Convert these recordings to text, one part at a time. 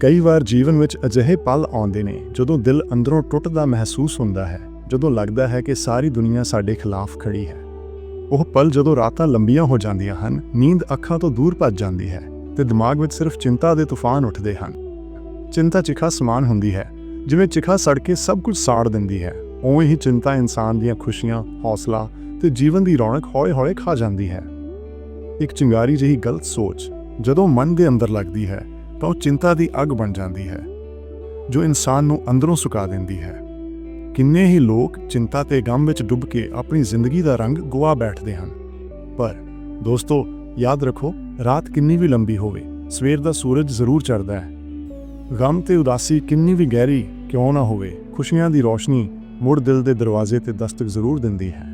ਕਈ ਵਾਰ ਜੀਵਨ ਵਿੱਚ ਅਜਿਹੇ ਪਲ ਆਉਂਦੇ ਨੇ ਜਦੋਂ ਦਿਲ ਅੰਦਰੋਂ ਟੁੱਟਦਾ ਮਹਿਸੂਸ ਹੁੰਦਾ ਹੈ, ਜਦੋਂ ਲੱਗਦਾ ਹੈ ਕਿ ਸਾਰੀ ਦੁਨੀਆ ਸਾਡੇ ਖਿਲਾਫ ਖੜੀ ਹੈ। ਉਹ ਪਲ ਜਦੋਂ ਰਾਤਾਂ ਲੰਬੀਆਂ ਹੋ ਜਾਂਦੀਆਂ ਹਨ, ਨੀਂਦ ਅੱਖਾਂ ਤੋਂ ਦੂਰ ਭੱਜ ਜਾਂਦੀ ਹੈ ਤੇ ਦਿਮਾਗ ਵਿੱਚ ਸਿਰਫ ਚਿੰਤਾ ਦੇ ਤੂਫਾਨ ਉੱਠਦੇ ਹਨ। ਚਿੰਤਾ ਚਿਖਾ ਸਮਾਨ ਹੁੰਦੀ ਹੈ, ਜਿਵੇਂ ਚਿਖਾ ਸੜ ਕੇ ਸਭ ਕੁਝ ਸਾੜ ਦਿੰਦੀ ਹੈ। ਉਵੇਂ ਹੀ ਚਿੰਤਾ ਇਨਸਾਨ ਦੀਆਂ ਖੁਸ਼ੀਆਂ, ਹੌਸਲਾ ਤੇ ਜੀਵਨ ਦੀ ਰੌਣਕ ਹੌਲੇ-ਹੌਲੇ ਖਾ ਜਾਂਦੀ ਹੈ। ਇੱਕ ਚਿੰਗਾਰੀ ਜਿਹੀ ਗਲਤ ਸੋਚ ਜਦੋਂ ਮਨ ਦੇ ਅੰਦਰ ਲੱਗਦੀ ਹੈ ਤਾਂ ਉਹ ਚਿੰਤਾ ਦੀ ਅੱਗ ਬਣ ਜਾਂਦੀ ਹੈ, ਜੋ ਇਨਸਾਨ ਨੂੰ ਅੰਦਰੋਂ ਸੁਕਾ ਦਿੰਦੀ ਹੈ। ਕਿੰਨੇ ਹੀ ਲੋਕ ਚਿੰਤਾ ਤੇ ਗਮ ਵਿੱਚ ਡੁੱਬ ਕੇ ਆਪਣੀ ਜ਼ਿੰਦਗੀ ਦਾ ਰੰਗ ਗਵਾ ਬੈਠਦੇ ਹਨ। ਪਰ ਦੋਸਤੋ, ਯਾਦ ਰੱਖੋ, ਰਾਤ ਕਿੰਨੀ ਵੀ ਲੰਬੀ ਹੋਵੇ, ਸਵੇਰ ਦਾ ਸੂਰਜ ਜ਼ਰੂਰ ਚੜ੍ਹਦਾ ਹੈ। ਗਮ ਤੇ ਉਦਾਸੀ ਕਿੰਨੀ ਵੀ ਗਹਿਰੀ ਕਿਉਂ ਨਾ ਹੋਵੇ, ਖੁਸ਼ੀਆਂ ਦੀ ਰੋਸ਼ਨੀ ਮੁੜ ਦਿਲ ਦੇ ਦਰਵਾਜ਼ੇ ਤੇ ਦਸਤਕ ਜ਼ਰੂਰ ਦਿੰਦੀ ਹੈ।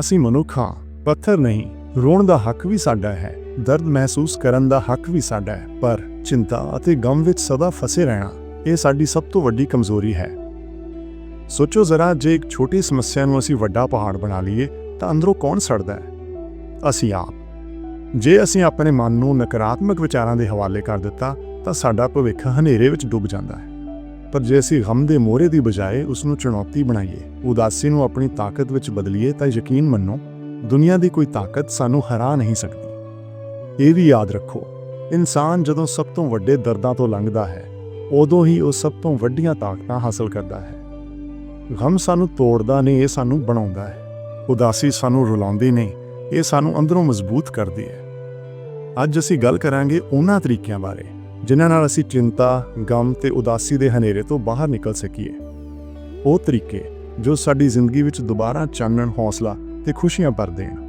ਅਸੀਂ ਮਨੁੱਖ ਹਾਂ, ਪੱਥਰ ਨਹੀਂ, ਰੋਣ ਦਾ ਹੱਕ ਵੀ ਸਾਡਾ ਹੈ, ਦਰਦ ਮਹਿਸੂਸ ਕਰਨ ਦਾ ਹੱਕ ਵੀ ਸਾਡਾ ਹੈ, ਪਰ ਚਿੰਤਾ ਅਤੇ ਗਮ ਵਿੱਚ ਸਦਾ ਫਸੇ ਰਹਿਣਾ, ਇਹ ਸਾਡੀ ਸਭ ਤੋਂ ਵੱਡੀ ਕਮਜ਼ੋਰੀ ਹੈ। ਸੋਚੋ ਜ਼ਰਾ, ਜੇ ਇੱਕ ਛੋਟੀ ਸਮੱਸਿਆ ਨੂੰ ਅਸੀਂ ਵੱਡਾ ਪਹਾੜ ਬਣਾ ਲਈਏ, ਤਾਂ ਅੰਦਰੋਂ ਕੌਣ ਸੜਦਾ ਹੈ? ਅਸੀਂ ਆਪ। ਜੇ ਅਸੀਂ ਆਪਣੇ ਮਨ ਨੂੰ ਨਕਾਰਾਤਮਕ ਵਿਚਾਰਾਂ ਦੇ ਹਵਾਲੇ ਕਰ ਦਿੱਤਾ, ਤਾਂ ਸਾਡਾ ਭਵਿੱਖ ਹਨੇਰੇ ਵਿੱਚ ਡੁੱਬ ਜਾਂਦਾ ਹੈ। ਪਰ ਜੇ ਅਸੀਂ ਗਮ ਦੇ ਮੋਹਰੇ ਦੀ ਬਜਾਏ ਉਸ ਨੂੰ ਚੁਣੌਤੀ ਬਣਾਈਏ, ਉਦਾਸੀ ਨੂੰ ਆਪਣੀ ਤਾਕਤ ਵਿੱਚ ਬਦਲੀਏ, ਤਾਂ ਯਕੀਨ ਮੰਨੋ, ਦੁਨੀਆ ਦੀ ਕੋਈ ਤਾਕਤ ਸਾਨੂੰ ਹਰਾ ਨਹੀਂ ਸਕਦੀ। ਇਹ ਵੀ ਯਾਦ ਰੱਖੋ। ਇਨਸਾਨ ਜਦੋਂ ਸਭ ਤੋਂ ਵੱਡੇ ਦਰਦਾਂ ਤੋਂ ਲੰਘਦਾ ਹੈ, ਉਦੋਂ ਹੀ ਉਹ ਸਭ ਤੋਂ ਵੱਡੀਆਂ ਤਾਕਤਾਂ ਹਾਸਲ ਕਰਦਾ ਹੈ। ਗਮ ਸਾਨੂੰ ਤੋੜਦਾ ਨਹੀਂ, ਇਹ ਸਾਨੂੰ ਬਣਾਉਂਦਾ ਹੈ। ਉਦਾਸੀ ਸਾਨੂੰ ਰੁਲਾਉਂਦੀ ਨਹੀਂ, ਇਹ ਸਾਨੂੰ ਅੰਦਰੋਂ ਮਜ਼ਬੂਤ ਕਰਦੀ ਹੈ। ਅੱਜ ਅਸੀਂ ਗੱਲ ਕਰਾਂਗੇ ਉਹਨਾਂ ਤਰੀਕਿਆਂ ਬਾਰੇ, ਜਿਨ੍ਹਾਂ ਨਾਲ ਅਸੀਂ ਚਿੰਤਾ, ਗਮ ਤੇ ਉਦਾਸੀ ਦੇ ਹਨੇਰੇ ਤੋਂ ਬਾਹਰ ਨਿਕਲ ਸਕੀਏ। ਉਹ ਤਰੀਕੇ ਜੋ ਸਾਡੀ ਜ਼ਿੰਦਗੀ ਵਿੱਚ ਦੁਬਾਰਾ ਚਾਨਣ, ਹੌਸਲਾ ਤੇ ਖੁਸ਼ੀਆਂ ਭਰ ਦੇਣ।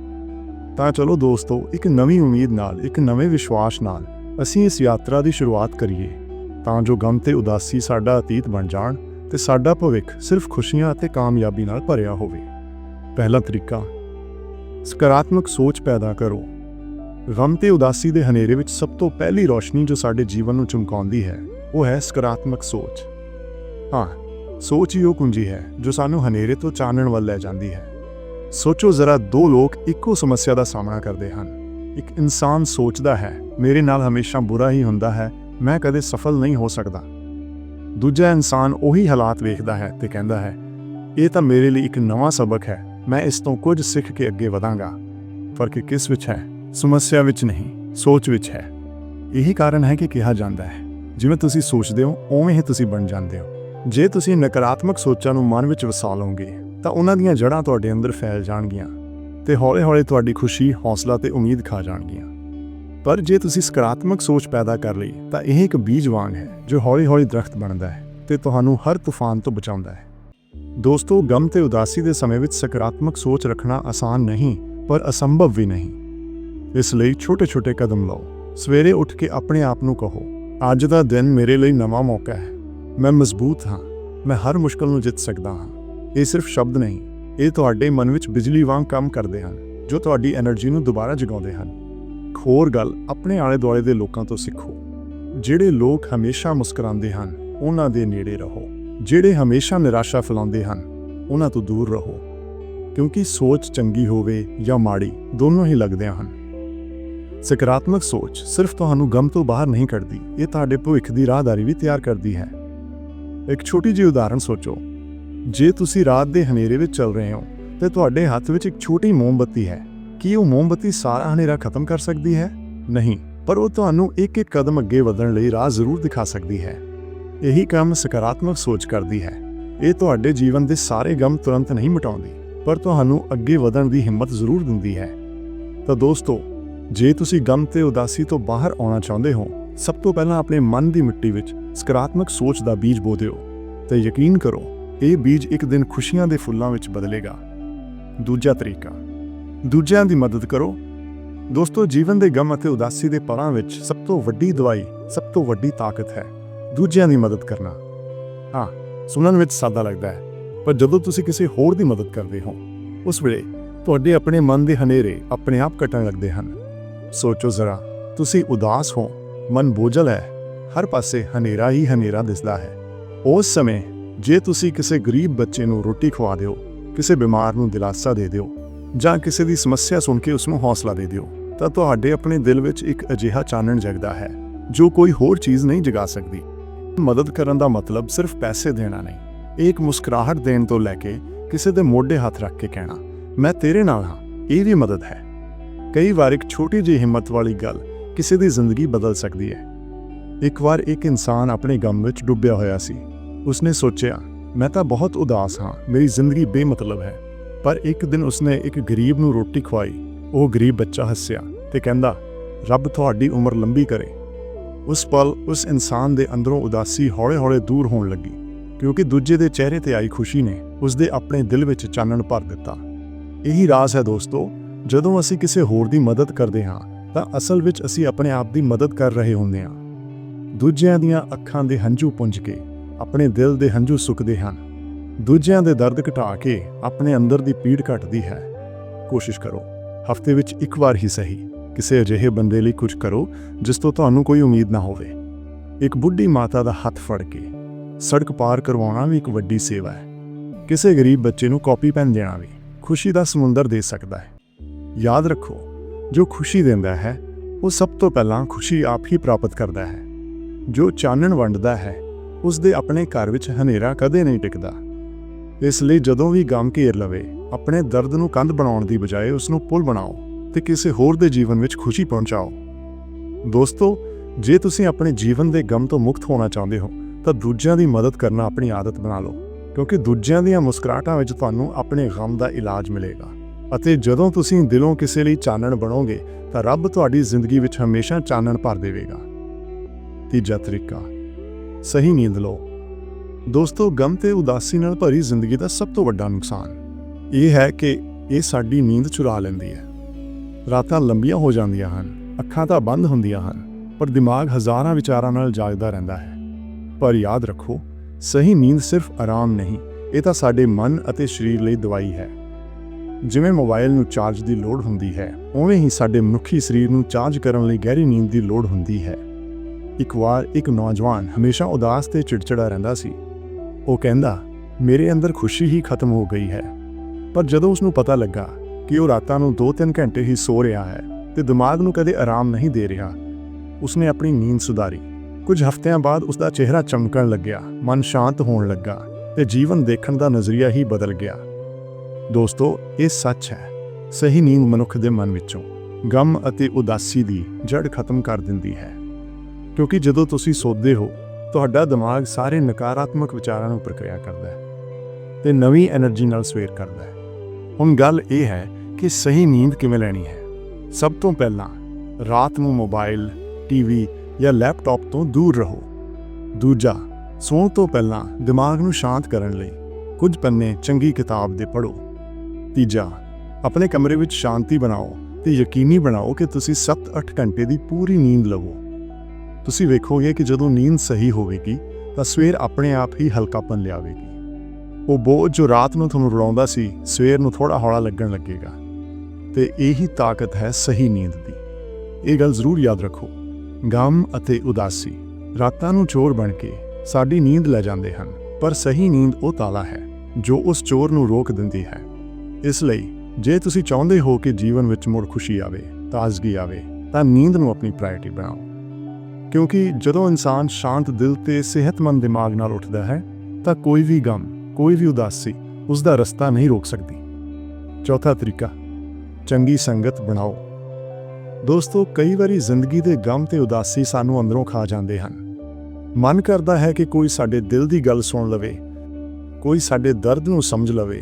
ਤਾਂ ਚਲੋ ਦੋਸਤੋ, ਇੱਕ ਨਵੀਂ ਉਮੀਦ ਨਾਲ, ਇੱਕ ਨਵੇਂ ਵਿਸ਼ਵਾਸ ਨਾਲ ਅਸੀਂ ਇਸ ਯਾਤਰਾ ਦੀ ਸ਼ੁਰੂਆਤ ਕਰੀਏ। ਤਾਂ ਜੋ ਗਮ ਤੇ ਉਦਾਸੀ ਸਾਡਾ ਅਤੀਤ ਬਣ ਜਾਣ ਤੇ ਸਾਡਾ ਭਵਿੱਖ ਸਿਰਫ ਖੁਸ਼ੀਆਂ ਅਤੇ ਕਾਮਯਾਬੀ ਨਾਲ ਭਰਿਆ ਹੋਵੇ। ਪਹਿਲਾ ਤਰੀਕਾ, ਸਕਾਰਾਤਮਕ ਸੋਚ ਪੈਦਾ ਕਰੋ। ਗਮ ਤੇ ਉਦਾਸੀ ਦੇ ਹਨੇਰੇ ਵਿੱਚ ਸਭ ਤੋਂ ਪਹਿਲੀ ਰੋਸ਼ਨੀ ਜੋ ਸਾਡੇ ਜੀਵਨ ਨੂੰ ਚਮਕਾਉਂਦੀ ਹੈ, ਉਹ ਹੈ ਸਕਾਰਾਤਮਕ ਸੋਚ। ਹਾਂ ਸੋਚ ਹੀ ਉਹ ਕੁੰਜੀ ਹੈ ਜੋ ਸਾਨੂੰ ਹਨੇਰੇ ਤੋਂ ਚਾਨਣ ਵੱਲ ਲੈ ਜਾਂਦੀ ਹੈ। ਸੋਚੋ ਜ਼ਰਾ ਦੋ ਲੋਕ ਇੱਕੋ ਸਮੱਸਿਆ ਦਾ ਸਾਹਮਣਾ ਕਰਦੇ ਹਨ। ਇੱਕ ਇਨਸਾਨ ਸੋਚਦਾ ਹੈ, ਮੇਰੇ ਨਾਲ ਹਮੇਸ਼ਾ ਬੁਰਾ ਹੀ ਹੁੰਦਾ ਹੈ, ਮੈਂ ਕਦੇ ਸਫਲ ਨਹੀਂ ਹੋ ਸਕਦਾ। ਦੂਜਾ ਇਨਸਾਨ ਉਹੀ ਹਾਲਾਤ ਵੇਖਦਾ ਹੈ ਤੇ ਕਹਿੰਦਾ ਹੈ, ਇਹ ਤਾਂ ਮੇਰੇ ਲਈ ਇੱਕ ਨਵਾਂ ਸਬਕ ਹੈ, ਮੈਂ ਇਸ ਤੋਂ ਕੁਝ ਸਿੱਖ ਕੇ ਅੱਗੇ ਵਧਾਂਗਾ। ਫ਼ਰਕ ਕਿਸ ਵਿੱਚ ਹੈ? ਸਮੱਸਿਆ ਵਿੱਚ ਨਹੀਂ, ਸੋਚ ਵਿੱਚ ਹੈ। ਇਹੀ ਕਾਰਨ ਹੈ ਕਿ ਕਿਹਾ ਜਾਂਦਾ ਹੈ, ਜਿਵੇਂ ਤੁਸੀਂ ਸੋਚਦੇ ਹੋ, ਉਵੇਂ ਹੀ ਤੁਸੀਂ ਬਣ ਜਾਂਦੇ ਹੋ। ਜੇ ਤੁਸੀਂ ਨਕਾਰਾਤਮਕ ਸੋਚਾਂ ਨੂੰ ਮਨ ਵਿੱਚ ਵਸਾ ਲਓਗੇ ਤਾਂ ਉਹਨਾਂ ਦੀਆਂ ਜੜ੍ਹਾਂ ਤੁਹਾਡੇ ਅੰਦਰ ਫੈਲ ਜਾਣਗੀਆਂ ਤੇ ਹੌਲੇ-ਹੌਲੇ ਤੁਹਾਡੀ ਖੁਸ਼ੀ, ਹੌਸਲਾ ਤੇ ਉਮੀਦ ਖਾ ਜਾਣਗੀਆਂ। ਪਰ ਜੇ ਤੁਸੀਂ ਸਕਾਰਾਤਮਕ ਸੋਚ ਪੈਦਾ ਕਰ ਲਈ ਤਾਂ ਇਹ ਇੱਕ ਬੀਜ ਵਾਂਗ ਹੈ ਜੋ ਹੌਲੀ-ਹੌਲੀ ਦਰਖਤ ਬਣਦਾ ਹੈ ਤੇ ਤੁਹਾਨੂੰ ਹਰ ਤੂਫਾਨ ਤੋਂ ਬਚਾਉਂਦਾ ਹੈ। ਦੋਸਤੋ ਗਮ ਤੇ ਉਦਾਸੀ ਦੇ ਸਮੇਂ ਵਿੱਚ ਸਕਾਰਾਤਮਕ ਸੋਚ ਰੱਖਣਾ ਆਸਾਨ ਨਹੀਂ ਪਰ ਅਸੰਭਵ ਵੀ ਨਹੀਂ। ਇਸ ਲਈ ਛੋਟੇ-ਛੋਟੇ ਕਦਮ ਲਓ। ਸਵੇਰੇ ਉੱਠ ਕੇ ਆਪਣੇ ਆਪ ਨੂੰ ਕਹੋ ਅੱਜ ਦਾ ਦਿਨ ਮੇਰੇ ਲਈ ਨਵਾਂ ਮੌਕਾ ਹੈ। ਮੈਂ ਮਜ਼ਬੂਤ ਹਾਂ। ਮੈਂ ਹਰ ਮੁਸ਼ਕਲ ਨੂੰ ਜਿੱਤ ਸਕਦਾ ਹਾਂ। ਇਹ ਸਿਰਫ ਸ਼ਬਦ ਨਹੀਂ, ਇਹ ਤੁਹਾਡੇ ਮਨ ਵਿੱਚ ਬਿਜਲੀ ਵਾਂਗ ਕੰਮ ਕਰਦੇ ਹਨ, ਜੋ ਤੁਹਾਡੀ એનર્ਜੀ ਨੂੰ ਦੁਬਾਰਾ ਜਗਾਉਂਦੇ ਹਨ। ਹੋਰ ਗੱਲ ਆਪਣੇ ਆਲੇ ਦੁਆਲੇ ਦੇ ਲੋਕਾਂ ਤੋਂ ਸਿੱਖੋ। ਜਿਹੜੇ ਲੋਕ ਹਮੇਸ਼ਾ ਮੁਸਕਰਾਉਂਦੇ ਹਨ, ਉਹਨਾਂ ਦੇ ਨੇੜੇ ਰਹੋ। ਜਿਹੜੇ ਹਮੇਸ਼ਾ ਨਿਰਾਸ਼ਾ ਫੈਲਾਉਂਦੇ ਹਨ, ਉਹਨਾਂ ਤੋਂ ਦੂਰ ਰਹੋ। ਕਿਉਂਕਿ ਸੋਚ ਚੰਗੀ ਹੋਵੇ ਜਾਂ ਮਾੜੀ, ਦੋਨੋਂ ਹੀ ਲੱਗਦੇ ਹਨ। ਸਕਾਰਾਤਮਕ ਸੋਚ ਸਿਰਫ ਤੁਹਾਨੂੰ ਗਮ ਤੋਂ ਬਾਹਰ ਨਹੀਂ ਕੱਢਦੀ, ਇਹ ਤੁਹਾਡੇ ਭਵਿੱਖ ਦੀ ਰਾਹਦਾਰੀ ਵੀ ਤਿਆਰ ਕਰਦੀ ਹੈ। ਇੱਕ ਛੋਟੀ ਜਿਹੀ ਉਦਾਹਰਨ ਸੋਚੋ। ਜੇ ਤੁਸੀਂ ਰਾਤ ਦੇ ਹਨੇਰੇ ਵਿੱਚ ਚੱਲ ਰਹੇ ਹੋ, ਤੇ ਤੁਹਾਡੇ ਹੱਥ ਵਿੱਚ ਇੱਕ ਛੋਟੀ ਮੋਮਬੱਤੀ ਹੈ। ਕੀ ਉਹ ਮੋਮਬੱਤੀ ਸਾਰਾ ਹਨੇਰਾ ਖਤਮ ਕਰ ਸਕਦੀ ਹੈ? ਨਹੀਂ, ਪਰ ਉਹ ਤੁਹਾਨੂੰ ਇੱਕ ਇੱਕ ਕਦਮ ਅੱਗੇ ਵਧਣ ਲਈ ਰਾਹ ਜ਼ਰੂਰ ਦਿਖਾ ਸਕਦੀ ਹੈ। ਇਹੀ ਕੰਮ ਸਕਾਰਾਤਮਕ ਸੋਚ ਕਰਦੀ ਹੈ। ਇਹ ਤੁਹਾਡੇ ਜੀਵਨ ਦੇ ਸਾਰੇ ਗਮ ਤੁਰੰਤ ਨਹੀਂ ਮਿਟਾਉਂਦੀ, ਪਰ ਤੁਹਾਨੂੰ ਅੱਗੇ ਵਧਣ ਦੀ ਹਿੰਮਤ ਜ਼ਰੂਰ ਦਿੰਦੀ ਹੈ। ਤਾਂ ਦੋਸਤੋ, ਜੇ ਤੁਸੀਂ ਗਮ ਤੇ ਉਦਾਸੀ ਤੋਂ ਬਾਹਰ ਆਉਣਾ ਚਾਹੁੰਦੇ ਹੋ, ਸਭ ਤੋਂ ਪਹਿਲਾਂ ਆਪਣੇ ਮਨ ਦੀ ਮਿੱਟੀ ਵਿੱਚ ਸਕਾਰਾਤਮਕ ਸੋਚ ਦਾ ਬੀਜ ਬੋ ਦਿਓ ਤੇ ਯਕੀਨ ਕਰੋ ਇਹ ਬੀਜ ਇੱਕ ਦਿਨ ਖੁਸ਼ੀਆਂ ਦੇ ਫੁੱਲਾਂ ਵਿੱਚ ਬਦਲੇਗਾ। ਦੂਜਾ ਤਰੀਕਾ, ਦੂਜਿਆਂ ਦੀ ਮਦਦ ਕਰੋ। ਦੋਸਤੋ, ਜੀਵਨ ਦੇ ਗਮ ਅਤੇ ਉਦਾਸੀ ਦੇ ਪਰਾਂ ਵਿੱਚ ਸਭ ਤੋਂ ਵੱਡੀ ਦਵਾਈ, ਸਭ ਤੋਂ ਵੱਡੀ ਤਾਕਤ ਹੈ ਦੂਜਿਆਂ ਦੀ ਮਦਦ ਕਰਨਾ। ਹਾਂ, ਸੁਣਨ ਵਿੱਚ ਸਾਦਾ ਲੱਗਦਾ ਹੈ, ਪਰ ਜਦੋਂ ਤੁਸੀਂ ਕਿਸੇ ਹੋਰ ਦੀ ਮਦਦ ਕਰਦੇ ਹੋ, ਉਸ ਵੇਲੇ ਤੁਹਾਡੇ ਆਪਣੇ ਮਨ ਦੇ ਹਨੇਰੇ ਆਪਣੇ ਆਪ ਕੱਟਣ ਲੱਗਦੇ ਹਨ। ਸੋਚੋ ਜ਼ਰਾ, ਤੁਸੀਂ ਉਦਾਸ ਹੋ, ਮਨ ਬੋਝਲ ਹੈ, ਹਰ ਪਾਸੇ ਹਨੇਰਾ ਹੀ ਹਨੇਰਾ ਦਿਸਦਾ ਹੈ। ਉਸ ਸਮੇਂ ਜੇ ਤੁਸੀਂ ਕਿਸੇ ਗਰੀਬ ਬੱਚੇ ਨੂੰ ਰੋਟੀ ਖਵਾ ਦਿਓ, ਕਿਸੇ ਬਿਮਾਰ ਨੂੰ ਦਿਲਾਸਾ ਦੇ ਦਿਓ, ਜਾਂ ਕਿਸੇ ਦੀ ਸਮੱਸਿਆ ਸੁਣ ਕੇ ਉਸ ਨੂੰ ਹੌਸਲਾ ਦੇ ਦਿਓ, ਤਾਂ ਤੁਹਾਡੇ ਆਪਣੇ ਦਿਲ ਵਿੱਚ ਇੱਕ ਅਜਿਹਾ ਚਾਨਣ ਜਗਦਾ ਹੈ, ਜੋ ਕੋਈ ਹੋਰ ਚੀਜ਼ ਨਹੀਂ ਜਗਾ ਸਕਦੀ। ਮਦਦ ਕਰਨ ਦਾ ਮਤਲਬ ਸਿਰਫ ਪੈਸੇ ਦੇਣਾ ਨਹੀਂ। ਇਹ ਇੱਕ ਮੁਸਕਰਾਹਟ ਦੇਣ ਤੋਂ ਲੈ ਕੇ ਕਿਸੇ ਦੇ ਮੋਢੇ ਹੱਥ ਰੱਖ ਕੇ ਕਹਿਣਾ, ਮੈਂ ਤੇਰੇ ਨਾਲ ਹਾਂ, ਇਹ ਵੀ ਮਦਦ ਹੈ। ਕਈ ਵਾਰ ਇੱਕ ਛੋਟੀ ਜਿਹੀ ਹਿੰਮਤ ਵਾਲੀ ਗੱਲ ਕਿਸੇ ਦੀ ਜ਼ਿੰਦਗੀ ਬਦਲ ਸਕਦੀ ਹੈ। ਇੱਕ ਵਾਰ ਇੱਕ ਇਨਸਾਨ ਆਪਣੇ ਗਮ ਵਿੱਚ ਡੁੱਬਿਆ ਹੋਇਆ ਸੀ। ਉਸਨੇ ਸੋਚਿਆ, ਮੈਂ ਤਾਂ ਬਹੁਤ ਉਦਾਸ ਹਾਂ, ਮੇਰੀ ਜ਼ਿੰਦਗੀ ਬੇਮਤਲਬ ਹੈ। ਪਰ ਇੱਕ ਦਿਨ ਉਸਨੇ ਇੱਕ ਗਰੀਬ ਨੂੰ ਰੋਟੀ ਖਵਾਈ। ਉਹ ਗਰੀਬ ਬੱਚਾ ਹੱਸਿਆ ਤੇ ਕਹਿੰਦਾ, ਰੱਬ ਤੁਹਾਡੀ ਉਮਰ ਲੰਬੀ ਕਰੇ। ਉਸ ਪਲ ਉਸ ਇਨਸਾਨ ਦੇ ਅੰਦਰੋਂ ਉਦਾਸੀ ਹੌਲੇ-ਹੌਲੇ ਦੂਰ ਹੋਣ ਲੱਗੀ, ਕਿਉਂਕਿ ਦੂਜੇ ਦੇ ਚਿਹਰੇ ਤੇ ਆਈ ਖੁਸ਼ੀ ਨੇ ਉਸ ਦੇ ਆਪਣੇ ਦਿਲ ਵਿੱਚ ਚਾਨਣ ਭਰ ਦਿੱਤਾ। ਇਹੀ ਰਾਜ਼ ਹੈ ਦੋਸਤੋ, ਜਦੋਂ ਅਸੀਂ ਕਿਸੇ ਹੋਰ ਦੀ ਮਦਦ ਕਰਦੇ ਹਾਂ, ਤਾਂ ਅਸਲ ਵਿੱਚ ਅਸੀਂ ਆਪਣੇ ਆਪ ਦੀ ਮਦਦ ਕਰ ਰਹੇ ਹੁੰਦੇ ਹਾਂ। ਦੂਜਿਆਂ ਦੀਆਂ ਅੱਖਾਂ ਦੇ ਹੰਝੂ ਪੁੰਜ ਕੇ ਆਪਣੇ ਦਿਲ ਦੇ ਹੰਝੂ ਸੁੱਕਦੇ ਹਨ। ਦੂਜਿਆਂ ਦੇ ਦਰਦ ਘਟਾ ਕੇ ਆਪਣੇ ਅੰਦਰ ਦੀ ਪੀੜ ਘਟਦੀ ਹੈ। ਕੋਸ਼ਿਸ਼ ਕਰੋ। ਹਫ਼ਤੇ ਵਿੱਚ ਇੱਕ ਵਾਰ ਹੀ ਸਹੀ। ਕਿਸੇ ਅਜਿਹੇ ਬੰਦੇ ਲਈ ਕੁਝ ਕਰੋ, ਜਿਸ ਤੋਂ ਤੁਹਾਨੂੰ ਕੋਈ ਉਮੀਦ ਨਾ ਹੋਵੇ। ਇੱਕ ਬੁੱਢੀ ਮਾਤਾ ਦਾ ਹੱਥ ਫੜ ਕੇ ਸੜਕ ਪਾਰ ਕਰਵਾਉਣਾ ਵੀ ਇੱਕ ਵੱਡੀ ਸੇਵਾ ਹੈ। ਕਿਸੇ ਗਰੀਬ ਬੱਚੇ ਨੂੰ ਕਾਪੀ ਪੈਨ ਦੇਣਾ ਵੀ ਖੁਸ਼ੀ ਦਾ ਸਮੁੰਦਰ ਦੇ ਸਕਦਾ ਹੈ। ਯਾਦ ਰੱਖੋ, ਜੋ ਖੁਸ਼ੀ ਦਿੰਦਾ ਹੈ, ਉਹ ਸਭ ਤੋਂ ਪਹਿਲਾਂ ਖੁਸ਼ੀ ਆਪ ਹੀ ਪ੍ਰਾਪਤ ਕਰਦਾ ਹੈ। ਜੋ ਚਾਨਣ ਵੰਡਦਾ ਹੈ ਉਸ ਦੇ ਆਪਣੇ ਘਰ ਵਿੱਚ ਹਨੇਰਾ ਕਦੇ ਨਹੀਂ ਟਿਕਦਾ। ਇਸ ਲਈ ਜਦੋਂ ਵੀ ਗਮ ਘੇਰ ਲਵੇ, ਆਪਣੇ ਦਰਦ ਨੂੰ ਕੰਧ ਬਣਾਉਣ ਦੀ ਬਜਾਏ ਉਸ ਨੂੰ ਪੁਲ ਬਣਾਓ ਤੇ ਕਿਸੇ ਹੋਰ ਦੇ ਜੀਵਨ ਵਿੱਚ ਖੁਸ਼ੀ ਪਹੁੰਚਾਓ। ਦੋਸਤੋ, ਜੇ ਤੁਸੀਂ ਆਪਣੇ ਜੀਵਨ ਦੇ ਗਮ ਤੋਂ ਮੁਕਤ ਹੋਣਾ ਚਾਹੁੰਦੇ ਹੋ, ਤਾਂ ਦੂਜਿਆਂ ਦੀ ਮਦਦ ਕਰਨਾ ਆਪਣੀ ਆਦਤ ਬਣਾ ਲਓ, ਕਿਉਂਕਿ ਦੂਜਿਆਂ ਦੀਆਂ ਮੁਸਕਰਾਹਟਾਂ ਵਿੱਚ ਤੁਹਾਨੂੰ ਆਪਣੇ ਗਮ ਦਾ ਇਲਾਜ ਮਿਲੇਗਾ। ਅਤੇ ਜਦੋਂ ਤੁਸੀਂ ਦਿਲੋਂ ਕਿਸੇ ਲਈ ਚਾਨਣ ਬਣੋਗੇ, ਤਾਂ ਰੱਬ ਤੁਹਾਡੀ ਜ਼ਿੰਦਗੀ ਵਿੱਚ ਹਮੇਸ਼ਾ ਚਾਨਣ ਭਰ ਦੇਵੇਗਾ। ਤੀਜਾ ਤਰੀਕਾ ਸਹੀ ਨੀਂਦ ਲਓ। ਦੋਸਤੋ, ਗਮ ਤੇ ਉਦਾਸੀ ਨਾਲ ਭਰੀ ਜ਼ਿੰਦਗੀ ਦਾ ਸਭ ਤੋਂ ਵੱਡਾ ਨੁਕਸਾਨ ਇਹ ਹੈ ਕਿ ਇਹ ਸਾਡੀ ਨੀਂਦ ਚੁਰਾ ਲੈਂਦੀ ਹੈ। ਰਾਤਾਂ ਲੰਬੀਆਂ ਹੋ ਜਾਂਦੀਆਂ ਹਨ, ਅੱਖਾਂ ਤਾਂ ਬੰਦ ਹੁੰਦੀਆਂ ਹਨ, ਪਰ ਦਿਮਾਗ ਹਜ਼ਾਰਾਂ ਵਿਚਾਰਾਂ ਨਾਲ ਜਾਗਦਾ ਰਹਿੰਦਾ ਹੈ। ਪਰ ਯਾਦ ਰੱਖੋ, ਸਹੀ ਨੀਂਦ ਸਿਰਫ ਆਰਾਮ ਨਹੀਂ, ਇਹ ਤਾਂ ਸਾਡੇ ਮਨ ਅਤੇ ਸਰੀਰ ਲਈ ਦਵਾਈ ਹੈ। ਜਿਵੇਂ ਮੋਬਾਈਲ ਨੂੰ ਚਾਰਜ ਦੀ ਲੋੜ ਹੁੰਦੀ ਹੈ, ਉਵੇਂ ਹੀ ਸਾਡੇ ਮਨੁੱਖੀ ਸਰੀਰ ਨੂੰ ਚਾਰਜ ਕਰਨ ਲਈ ਗਹਿਰੀ ਨੀਂਦ ਦੀ ਲੋੜ ਹੁੰਦੀ ਹੈ। ਇੱਕ ਵਾਰ ਇੱਕ ਨੌਜਵਾਨ ਹਮੇਸ਼ਾ ਉਦਾਸ ਤੇ ਚਿੜਚਿੜਾ ਰਹਿੰਦਾ ਸੀ। ਉਹ ਕਹਿੰਦਾ, ਮੇਰੇ ਅੰਦਰ ਖੁਸ਼ੀ ਹੀ ਖਤਮ ਹੋ ਗਈ ਹੈ। ਪਰ ਜਦੋਂ ਉਸ ਨੂੰ ਪਤਾ ਲੱਗਾ ਕਿ ਉਹ ਰਾਤਾਂ ਨੂੰ 2-3 ਘੰਟੇ ਹੀ ਸੋ ਰਿਹਾ ਹੈ ਤੇ ਦਿਮਾਗ ਨੂੰ ਕਦੇ ਆਰਾਮ ਨਹੀਂ ਦੇ ਰਿਹਾ, ਉਸਨੇ ਆਪਣੀ ਨੀਂਦ ਸੁਧਾਰੀ। ਕੁਝ ਹਫ਼ਤਿਆਂ ਬਾਅਦ ਉਸ ਦਾ ਚਿਹਰਾ ਚਮਕਣ ਲੱਗਿਆ, ਮਨ ਸ਼ਾਂਤ ਹੋਣ ਲੱਗਾ ਤੇ ਜੀਵਨ ਦੇਖਣ ਦਾ ਨਜ਼ਰੀਆ ਹੀ ਬਦਲ ਗਿਆ। ਦੋਸਤੋ, ਇਹ ਸੱਚ ਹੈ, ਸਹੀ ਨੀਂਦ ਮਨੁੱਖ ਦੇ ਮਨ ਵਿੱਚੋਂ ਗਮ ਅਤੇ ਉਦਾਸੀ ਦੀ ਜੜ ਖਤਮ ਕਰ ਦਿੰਦੀ ਹੈ। ਕਿਉਂਕਿ ਜਦੋਂ ਤੁਸੀਂ ਸੋਚਦੇ ਹੋ, ਤੁਹਾਡਾ ਦਿਮਾਗ ਸਾਰੇ ਨਕਾਰਾਤਮਕ ਵਿਚਾਰਾਂ ਨੂੰ ਪ੍ਰਕਿਰਿਆ ਕਰਦਾ ਹੈ ਤੇ ਨਵੀਂ એનર્ਜੀ ਨਾਲ ਸਵੇਰ ਕਰਦਾ ਹੈ। ਹੁਣ ਗੱਲ ਇਹ ਹੈ ਕਿ ਸਹੀ ਨੀਂਦ ਕਿਵੇਂ ਲੈਣੀ ਹੈ? ਸਭ ਤੋਂ ਪਹਿਲਾਂ ਰਾਤ ਨੂੰ ਮੋਬਾਈਲ, ਟੀਵੀ ਜਾਂ ਲੈਪਟਾਪ ਤੋਂ ਦੂਰ ਰਹੋ। ਦੂਜਾ, ਸੌਣ ਤੋਂ ਪਹਿਲਾਂ ਦਿਮਾਗ ਨੂੰ ਸ਼ਾਂਤ ਕਰਨ ਲਈ ਕੁਝ ਪੰਨੇ ਚੰਗੀ ਕਿਤਾਬ ਦੇ ਪੜੋ ਤੀਜਾ, ਆਪਣੇ ਕਮਰੇ ਵਿੱਚ ਸ਼ਾਂਤੀ ਬਣਾਓ ਤੇ ਯਕੀਨੀ ਬਣਾਓ ਕਿ ਤੁਸੀਂ 7-8 ਘੰਟੇ ਦੀ ਪੂਰੀ ਨੀਂਦ ਲਵੋ। ਤੁਸੀਂ ਵੇਖੋਗੇ ਕਿ ਜਦੋਂ ਨੀਂਦ ਸਹੀ ਹੋਵੇਗੀ, ਤਾਂ ਸਵੇਰ ਆਪਣੇ ਆਪ ਹੀ ਹਲਕਾਪਨ ਲਿਆਵੇਗੀ। ਉਹ ਬੋਝ ਜੋ ਰਾਤ ਨੂੰ ਤੁਹਾਨੂੰ ਰੁਲਾਉਂਦਾ ਸੀ, ਸਵੇਰ ਨੂੰ ਥੋੜਾ ਹੌਲਾ ਲੱਗਣ ਲੱਗੇਗਾ। ਤੇ ਇਹੀ ਤਾਕਤ ਹੈ ਸਹੀ ਨੀਂਦ ਦੀ। ਇਹ ਗੱਲ ਜ਼ਰੂਰ ਯਾਦ ਰੱਖੋ। ਗਮ ਅਤੇ ਉਦਾਸੀ, ਰਾਤਾਂ ਨੂੰ ਚੋਰ ਬਣ ਕੇ ਸਾਡੀ ਨੀਂਦ ਲੈ ਜਾਂਦੇ ਹਨ, ਪਰ ਸਹੀ ਨੀਂਦ ਉਹ ਤਾਲਾ ਹੈ, ਜੋ ਉਸ ਚੋਰ ਨੂੰ ਰੋਕ ਦਿੰਦੀ ਹੈ। ਇਸ ਲਈ, ਜੇ ਤੁਸੀਂ ਚਾਹੁੰਦੇ ਹੋ ਕਿ ਜੀਵਨ ਵਿੱਚ ਮੁੜ ਖੁਸ਼ੀ ਆਵੇ, ਤਾਜ਼ਗੀ ਆਵੇ, ਤਾਂ ਨੀਂਦ ਨੂੰ ਆਪਣੀ ਪ੍ਰਾਇੋਰਟੀ ਬਣਾਓ। ਕਿਉਂਕਿ ਜਦੋਂ ਇਨਸਾਨ ਸ਼ਾਂਤ ਦਿਲ ਤੇ ਸਿਹਤਮੰਦ ਦਿਮਾਗ ਨਾਲ ਉੱਠਦਾ ਹੈ, ਤਾਂ ਕੋਈ ਵੀ ਗਮ, ਕੋਈ ਵੀ ਉਦਾਸੀ ਉਸ ਦਾ ਰਸਤਾ ਨਹੀਂ ਰੋਕ ਸਕਦੀ। ਚੌਥਾ ਤਰੀਕਾ, ਚੰਗੀ ਸੰਗਤ ਬਣਾਓ। ਦੋਸਤੋ, ਕਈ ਵਾਰੀ ਜ਼ਿੰਦਗੀ ਦੇ ਗਮ ਤੇ ਉਦਾਸੀ ਸਾਨੂੰ ਅੰਦਰੋਂ ਖਾ ਜਾਂਦੇ ਹਨ। ਮਨ ਕਰਦਾ ਹੈ ਕਿ ਕੋਈ ਸਾਡੇ ਦਿਲ ਦੀ ਗੱਲ ਸੁਣ ਲਵੇ, ਕੋਈ ਸਾਡੇ ਦਰਦ ਨੂੰ ਸਮਝ ਲਵੇ।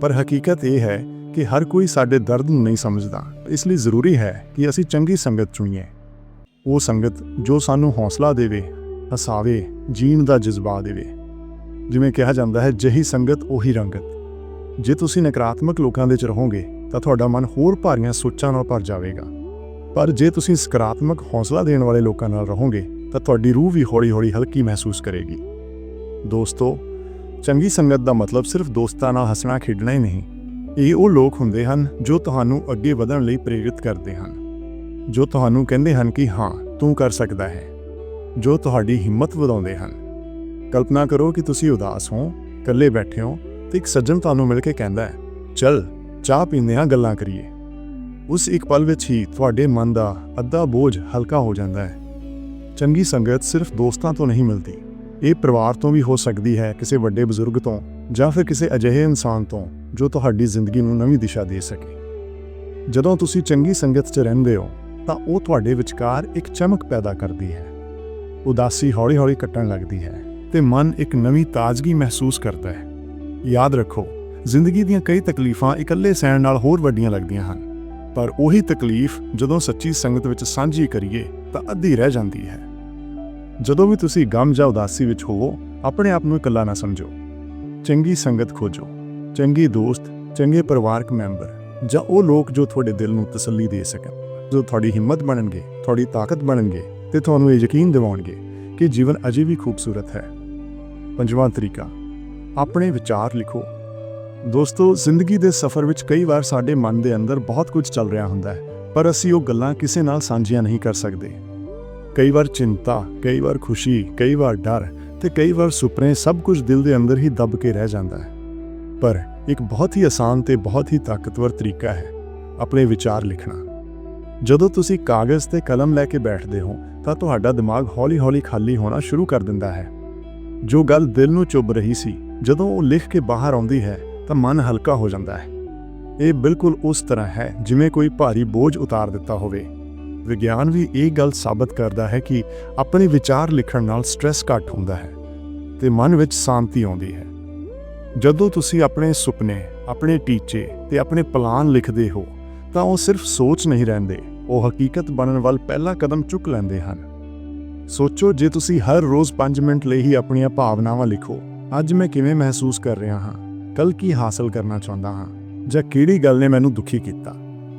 ਪਰ ਹਕੀਕਤ ਇਹ ਹੈ ਕਿ ਹਰ ਕੋਈ ਸਾਡੇ ਦਰਦ ਨੂੰ ਨਹੀਂ ਸਮਝਦਾ। ਇਸ ਲਈ ਜ਼ਰੂਰੀ ਹੈ ਕਿ ਅਸੀਂ ਚੰਗੀ ਸੰਗਤ ਚੁਣੀਏ। ਉਹ ਸੰਗਤ ਜੋ ਸਾਨੂੰ ਹੌਸਲਾ ਦੇਵੇ, ਹਸਾਵੇ, ਜੀਣ ਦਾ ਜਜ਼ਬਾ ਦੇਵੇ। ਜਿਵੇਂ ਕਿਹਾ ਜਾਂਦਾ ਹੈ, ਜਹੀ ਸੰਗਤ ਉਹੀ ਰੰਗਤ। ਜੇ ਤੁਸੀਂ ਨਕਾਰਾਤਮਕ ਲੋਕਾਂ ਦੇ ਚ ਰਹੋਗੇ, ਤਾਂ ਤੁਹਾਡਾ ਮਨ ਹੋਰ ਭਾਰੀਆਂ ਸੋਚਾਂ ਨਾਲ ਭਰ ਜਾਵੇਗਾ। ਪਰ ਜੇ ਤੁਸੀਂ ਸਕਾਰਾਤਮਕ ਹੌਸਲਾ ਦੇਣ ਵਾਲੇ ਲੋਕਾਂ ਨਾਲ ਰਹੋਗੇ, ਤਾਂ ਤੁਹਾਡੀ ਰੂਹ ਵੀ ਹੌਲੀ-ਹੌਲੀ ਹਲਕੀ ਮਹਿਸੂਸ ਕਰੇਗੀ। ਦੋਸਤੋ, ਚੰਗੀ ਸੰਗਤ ਦਾ ਮਤਲਬ ਸਿਰਫ ਦੋਸਤਾਂ ਨਾਲ ਹੱਸਣਾ ਖੇਡਣਾ ਹੀ ਨਹੀਂ। ਇਹ ਉਹ ਲੋਕ ਹੁੰਦੇ ਹਨ ਜੋ ਤੁਹਾਨੂੰ ਅੱਗੇ ਵਧਣ ਲਈ ਪ੍ਰੇਰਿਤ ਕਰਦੇ ਹਨ। ਜੋ ਤੁਹਾਨੂੰ ਕਹਿੰਦੇ ਹਨ ਕਿ ਹਾਂ, ਤੂੰ ਕਰ ਸਕਦਾ ਹੈ, ਜੋ ਤੁਹਾਡੀ ਹਿੰਮਤ ਵਧਾਉਂਦੇ ਹਨ। ਕਲਪਨਾ ਕਰੋ ਕਿ ਤੁਸੀਂ ਉਦਾਸ ਹੋ, ਇਕੱਲੇ ਬੈਠੇ ਹੋ ਤੇ ਇੱਕ ਸੱਜਣ ਤੁਹਾਨੂੰ ਮਿਲ ਕੇ ਕਹਿੰਦਾ ਹੈ, ਚੱਲ, ਚਾਹ ਪੀਂਦੇ ਹਾਂ, ਗੱਲਾਂ ਕਰੀਏ। ਉਸ ਇੱਕ ਪਲ ਵਿੱਚ ਹੀ ਤੁਹਾਡੇ ਮਨ ਦਾ ਅੱਧਾ ਬੋਝ ਹਲਕਾ ਹੋ ਜਾਂਦਾ ਹੈ। ਚੰਗੀ ਸੰਗਤ ਸਿਰਫ ਦੋਸਤਾਂ ਤੋਂ ਨਹੀਂ ਮਿਲਦੀ। ਇਹ ਪਰਿਵਾਰ ਤੋਂ ਵੀ ਹੋ ਸਕਦੀ ਹੈ ਕਿਸੇ ਵੱਡੇ ਬਜ਼ੁਰਗ ਤੋਂ ਜਾਂ ਫਿਰ ਕਿਸੇ ਅਜਿਹੇ ਇਨਸਾਨ ਤੋਂ ਜੋ ਤੁਹਾਡੀ ਜ਼ਿੰਦਗੀ ਨੂੰ ਨਵੀਂ ਦਿਸ਼ਾ ਦੇ ਸਕੇ। ਜਦੋਂ ਤੁਸੀਂ ਚੰਗੀ ਸੰਗਤ 'ਚ ਰਹਿੰਦੇ ਹੋ ਤਾਂ ਉਹ ਤੁਹਾਡੇ ਵਿਚਕਾਰ ਇੱਕ ਚਮਕ ਪੈਦਾ ਕਰਦੀ ਹੈ। ਉਦਾਸੀ ਹੌਲੀ-ਹੌਲੀ ਕੱਟਣ ਲੱਗਦੀ ਹੈ ਤੇ ਮਨ ਇੱਕ ਨਵੀਂ ਤਾਜ਼ਗੀ ਮਹਿਸੂਸ ਕਰਦਾ ਹੈ। ਯਾਦ ਰੱਖੋ, ਜ਼ਿੰਦਗੀ ਦੀਆਂ ਕਈ ਤਕਲੀਫਾਂ ਇਕੱਲੇ ਸਹਿਣ ਨਾਲ ਹੋਰ ਵੱਡੀਆਂ ਲੱਗਦੀਆਂ ਹਨ, ਪਰ ਉਹੀ ਤਕਲੀਫ ਜਦੋਂ ਸੱਚੀ ਸੰਗਤ ਵਿੱਚ ਸਾਂਝੀ ਕਰੀਏ ਤਾਂ ਅੱਧੀ ਰਹਿ ਜਾਂਦੀ ਹੈ। ਜਦੋਂ ਵੀ ਤੁਸੀਂ ਗਮ ਜਾਂ ਉਦਾਸੀ ਵਿੱਚ ਹੋਵੋ, ਆਪਣੇ ਆਪ ਨੂੰ ਇਕੱਲਾ ਨਾ ਸਮਝੋ। ਚੰਗੀ ਸੰਗਤ ਖੋਜੋ, ਚੰਗੀ ਦੋਸਤ, ਚੰਗੇ ਪਰਿਵਾਰਕ ਮੈਂਬਰ ਜਾਂ ਉਹ ਲੋਕ ਜੋ ਤੁਹਾਡੇ ਦਿਲ ਨੂੰ ਤਸੱਲੀ ਦੇ ਸਕਣ। ਜੋ ਤੁਹਾਡੀ ਹਿੰਮਤ ਬਣਨਗੇ, ਤੁਹਾਡੀ ਤਾਕਤ ਬਣਨਗੇ ਤੇ ਤੁਹਾਨੂੰ ਇਹ ਯਕੀਨ ਦਿਵਾਉਣਗੇ ਕਿ ਜੀਵਨ ਅਜੇ ਵੀ ਖੂਬਸੂਰਤ ਹੈ। ਪੰਜਵਾਂ ਤਰੀਕਾ, ਆਪਣੇ ਵਿਚਾਰ ਲਿਖੋ। ਦੋਸਤੋ, ਜ਼ਿੰਦਗੀ ਦੇ ਸਫ਼ਰ ਵਿੱਚ ਕਈ ਵਾਰ ਸਾਡੇ ਮਨ ਦੇ ਅੰਦਰ ਬਹੁਤ ਕੁਝ ਚੱਲ ਰਿਹਾ ਹੁੰਦਾ ਹੈ, ਪਰ ਅਸੀਂ ਉਹ ਗੱਲਾਂ ਕਿਸੇ ਨਾਲ ਸਾਂਝੀਆਂ ਨਹੀਂ ਕਰ ਸਕਦੇ। ਕਈ ਵਾਰ ਚਿੰਤਾ, ਕਈ ਵਾਰ ਖੁਸ਼ੀ, ਕਈ ਵਾਰ ਡਰ ਤੇ ਕਈ ਵਾਰ ਸੁਪਨੇ ਸਭ ਕੁਝ ਦਿਲ ਦੇ ਅੰਦਰ ਹੀ ਦਬ ਕੇ ਰਹਿ ਜਾਂਦਾ ਹੈ। ਪਰ ਇੱਕ ਬਹੁਤ ਹੀ ਆਸਾਨ ਤੇ ਬਹੁਤ ਹੀ ਤਾਕਤਵਰ ਤਰੀਕਾ ਹੈ, ਆਪਣੇ ਵਿਚਾਰ ਲਿਖਣਾ। ਜਦੋਂ ਤੁਸੀਂ ਕਾਗਜ਼ ਤੇ ਕਲਮ ਲੈ ਕੇ ਬੈਠਦੇ ਹੋ, ਤਾਂ ਤੁਹਾਡਾ ਦਿਮਾਗ ਹੌਲੀ-ਹੌਲੀ ਖਾਲੀ ਹੋਣਾ ਸ਼ੁਰੂ ਕਰ ਦਿੰਦਾ ਹੈ। ਜੋ ਗੱਲ ਦਿਲ ਨੂੰ ਚੁੱਭ ਰਹੀ ਸੀ, ਜਦੋਂ ਉਹ ਲਿਖ ਕੇ ਬਾਹਰ ਆਉਂਦੀ ਹੈ, ਤਾਂ ਮਨ ਹਲਕਾ ਹੋ ਜਾਂਦਾ ਹੈ। ਇਹ ਬਿਲਕੁਲ ਉਸ ਤਰ੍ਹਾਂ ਹੈ, ਜਿਵੇਂ ਕੋਈ ਭਾਰੀ ਬੋਝ ਉਤਾਰ ਦਿੱਤਾ ਹੋਵੇ। ਵਿਗਿਆਨ ਵੀ ਇਹ ਗੱਲ ਸਾਬਤ ਕਰਦਾ ਹੈ ਕਿ ਆਪਣੇ ਵਿਚਾਰ ਲਿਖਣ ਨਾਲ ਸਟ੍ਰੈਸ ਘੱਟ ਹੁੰਦਾ ਹੈ ਤੇ ਮਨ ਵਿੱਚ ਸ਼ਾਂਤੀ ਆਉਂਦੀ ਹੈ। ਜਦੋਂ ਤੁਸੀਂ ਆਪਣੇ ਸੁਪਨੇ, ਆਪਣੇ ਟੀਚੇ ਤੇ ਆਪਣੇ ਪਲਾਨ ਲਿਖਦੇ ਹੋ ਤਾਂ ਉਹ ਸਿਰਫ ਸੋਚ ਨਹੀਂ ਰਹਿੰਦੇ, ਉਹ ਹਕੀਕਤ ਬਣਨ ਵੱਲ ਪਹਿਲਾ ਕਦਮ ਚੁੱਕ ਲੈਂਦੇ ਹਨ। ਸੋਚੋ, ਜੇ ਤੁਸੀਂ ਹਰ ਰੋਜ਼ 5 ਮਿੰਟ ਲਈ ਹੀ ਆਪਣੀਆਂ ਭਾਵਨਾਵਾਂ ਲਿਖੋ, ਅੱਜ ਮੈਂ ਕਿਵੇਂ ਮਹਿਸੂਸ ਕਰ ਰਿਹਾ ਹਾਂ? ਕੱਲ ਕੀ ਹਾਸਲ ਕਰਨਾ ਚਾਹੁੰਦਾ ਹਾਂ? ਜਾਂ ਕਿਹੜੀ ਗੱਲ ਨੇ ਮੈਨੂੰ ਦੁਖੀ ਕੀਤਾ?